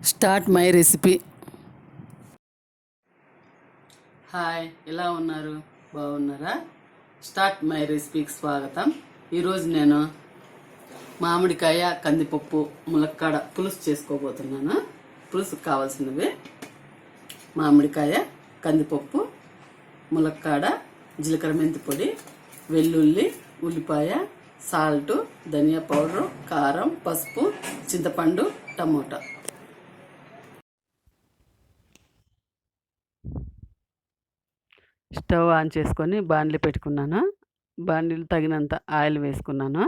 Start my recipe. Hi ఎలా ఉన్నారు? బాగున్నారా? స్టార్ట్ మై రెసిపీకి స్వాగతం. ఈరోజు నేను మామిడికాయ కందిపప్పు ములక్కాడ పులుసు చేసుకోబోతున్నాను. పులుసుకు కావాల్సినవి. మామిడికాయ కందిపప్పు ములక్కాడ జీలకర్ర మెంతి పొడి వెల్లుల్లి ఉల్లిపాయ సాల్ట్ ధనియా పౌడర్ కారం పసుపు చింతపండు టమోటా. స్టవ్ ఆన్ చేసుకొని బాండ్లు పెట్టుకున్నాను. బాండీలు తగినంత ఆయిల్ వేసుకున్నాను.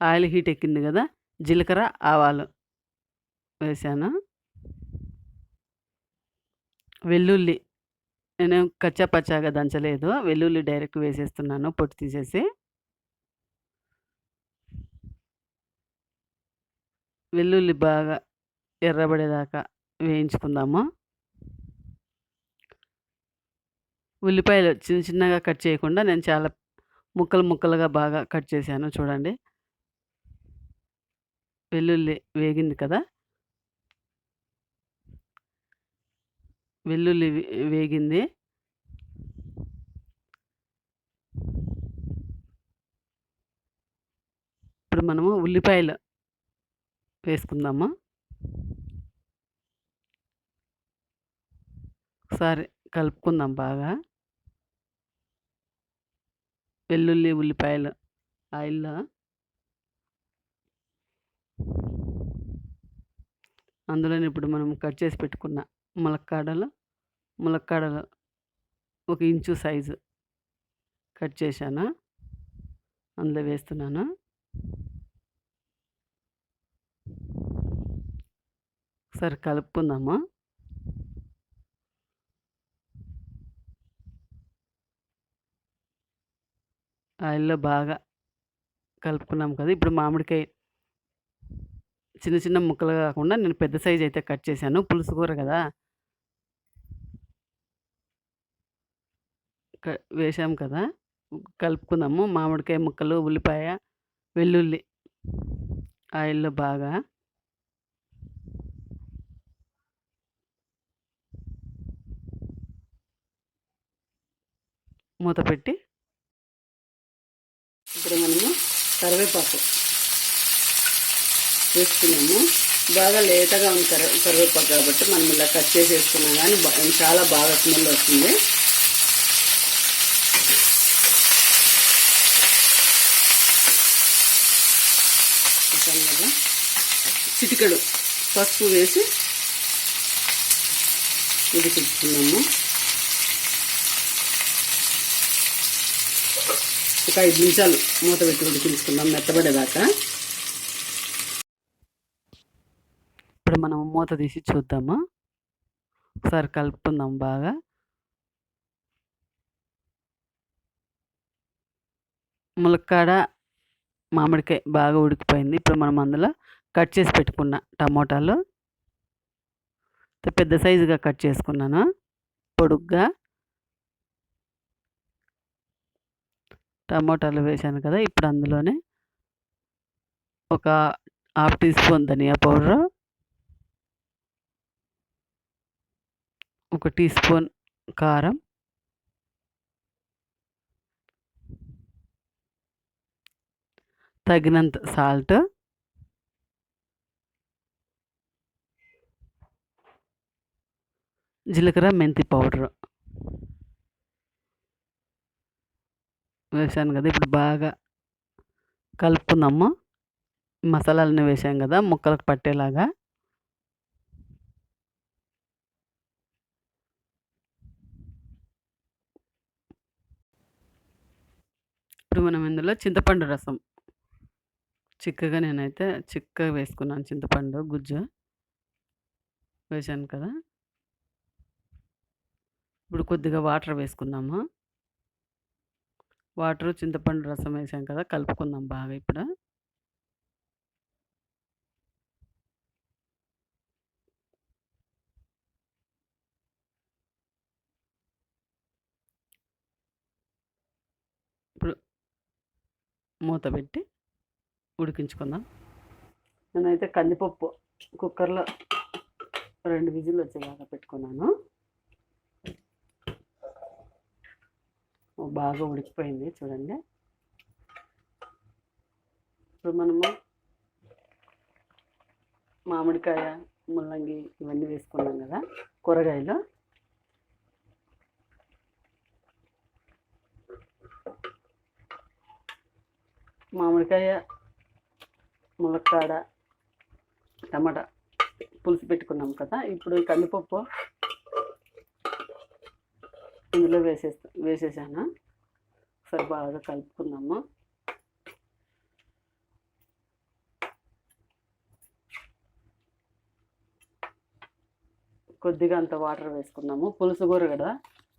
ఆయిల్ హీట్ ఎక్కింది కదా జీలకర్ర ఆవాలు వేసాను. వెల్లుల్లి నేను కచ్చా పచ్చాగా దంచలేదు. వెల్లుల్లి డైరెక్ట్ వేసేస్తున్నాను పొట్టు తీసేసి. వెల్లుల్లి బాగా ఎర్రబడేదాకా వేయించుకుందాము. ఉల్లిపాయలు చిన్న చిన్నగా కట్ చేయకుండా నేను చాలా ముక్కలు ముక్కలుగా బాగా కట్ చేశాను చూడండి. వెల్లుల్లి వేగింది కదా? వెల్లుల్లి వేగింది. ఇప్పుడు మనము ఉల్లిపాయలు వేసుకుందాము. ఒకసారి కలుపుకుందాం బాగా. వెల్లుల్లి ఉల్లిపాయలు ఆయిల్లో. అందులోనే ఇప్పుడు మనం కట్ చేసి పెట్టుకున్న ములక్కాడలు ములక్కాడలు ఒక ఇంచు సైజు కట్ చేశాను. అందులో వేస్తున్నాను. ఒకసారి కలుపుకుందాము. ఆయిల్లో బాగా కలుపుకున్నాం కదా! ఇప్పుడు మామిడికాయ చిన్న చిన్న ముక్కలు కాకుండా నేను పెద్ద సైజ్ అయితే కట్ చేశాను. పులుసు కూర కదా! క- వేసాం కదా! కలుపుకుందాము మామిడికాయ ముక్కలు ఉల్లిపాయ వెల్లుల్లి. ఆయిల్లో బాగా మూత పెట్టి ఇప్పుడు మనము కరివేపాకు వేసుకున్నాము. బాగా లేతగా ఉంది కరివే కరివేపాకు కాబట్టి మనం ఇలా కట్ చేసి వేసుకున్నాం కానీ చాలా బాగా స్మెల్ వస్తుంది. చిటికడు చిటికెడు పసుపు వేసి ఉడికించుకున్నాము ఒక ఐదు నిమిషాలు మూత పెట్టి ఉడికించుకుందాం మెత్తబడేదాకా. ఇప్పుడు మనం మూత తీసి చూద్దాము? ఒకసారి కలుపుకుందాం బాగా. ములక్కాడ మామిడికాయ బాగా ఉడికిపోయింది. ఇప్పుడు మనం అందులో కట్ చేసి పెట్టుకున్న టమోటాలు. పెద్ద సైజుగా కట్ చేసుకున్నాను? పొడుగ్గా. టమోటాలు వేసాను కదా ఇప్పుడు అందులోనే ఒక హాఫ్ టీ స్పూన్ ధనియా పౌడరు ఒక టీ స్పూన్ కారం తగినంత సాల్ట్ జీలకర్ర మెంతి పౌడరు. వేసాను కదా! ఇప్పుడు బాగా కలుపుకుందాము. మసాలాలను వేసాం కదా! ముక్కలకు పట్టేలాగా. ఇప్పుడు మనం ఇందులో చింతపండు రసం. చిక్కగా నేనైతే చిక్కగా వేసుకున్నాను చింతపండు గుజ్జు. వేసాను కదా! ఇప్పుడు కొద్దిగా వాటర్ వేసుకుందాము. వాటర్ చింతపండు రసం వేసాం కదా కలుపుకుందాం బాగా ఇప్పుడు. ఇప్పుడు మూత పెట్టి ఉడికించుకుందాం. నేనైతే కందిపప్పు కుక్కర్లో రెండు విజిల్ వచ్చేలాగా పెట్టుకున్నాను. బాగా ఉడికిపోయింది చూడండి. ఇప్పుడు మనము మామిడికాయ ముల్లంగి ఇవన్నీ వేసుకున్నాం కదా కూరగాయలు. మామిడికాయ ములక్కాడ టమాటా పులుసు పెట్టుకున్నాం కదా. ఇప్పుడు కందిపప్పు ఇందులో వేసేస్తా వేసేసాను? ఒకసారి బాగా కలుపుకుందాము? కొద్దిగా అంత వాటర్ వేసుకున్నాము పులుసు కూర కదా?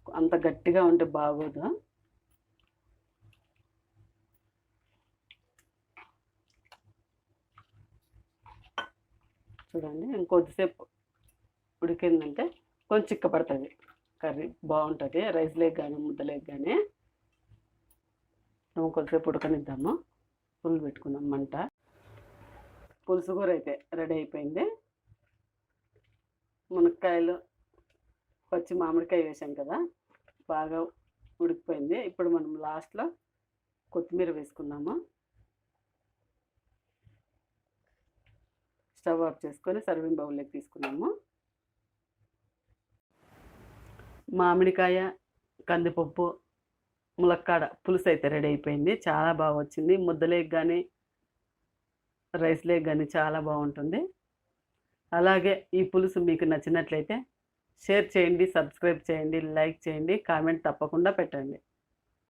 అంత గట్టిగా ఉంటే బాగోదు? చూడండి ఇంకొద్దిసేపు ఉడికిందంటే కొంచెం చిక్కపడుతుంది. కర్రీ బాగుంటుంది రైస్లేక్ కానీ ముద్దలేక్ కానీ నువ్వు కొద్దిసేపు ఉడకనిద్దాము. పులుసు పెట్టుకుందాం మంట. పులుసు కూర అయితే రెడీ అయిపోయింది. మునక్కాయలు పచ్చి మామిడికాయ వేసాం కదా బాగా ఉడికిపోయింది. ఇప్పుడు మనం లాస్ట్లో కొత్తిమీర వేసుకుందాము. స్టవ్ ఆఫ్ చేసుకొని సర్వింగ్ బౌల్లోకి తీసుకున్నాము. మామిడికాయ కందిపప్పు ములక్కాడ పులుసు అయితే రెడీ అయిపోయింది. చాలా బాగా వచ్చింది. ముద్దలేకి కానీ రైస్ లేక్ కానీ చాలా బాగుంటుంది. అలాగే ఈ పులుసు మీకు నచ్చినట్లయితే షేర్ చేయండి సబ్స్క్రైబ్ చేయండి లైక్ చేయండి కామెంట్ తప్పకుండా పెట్టండి.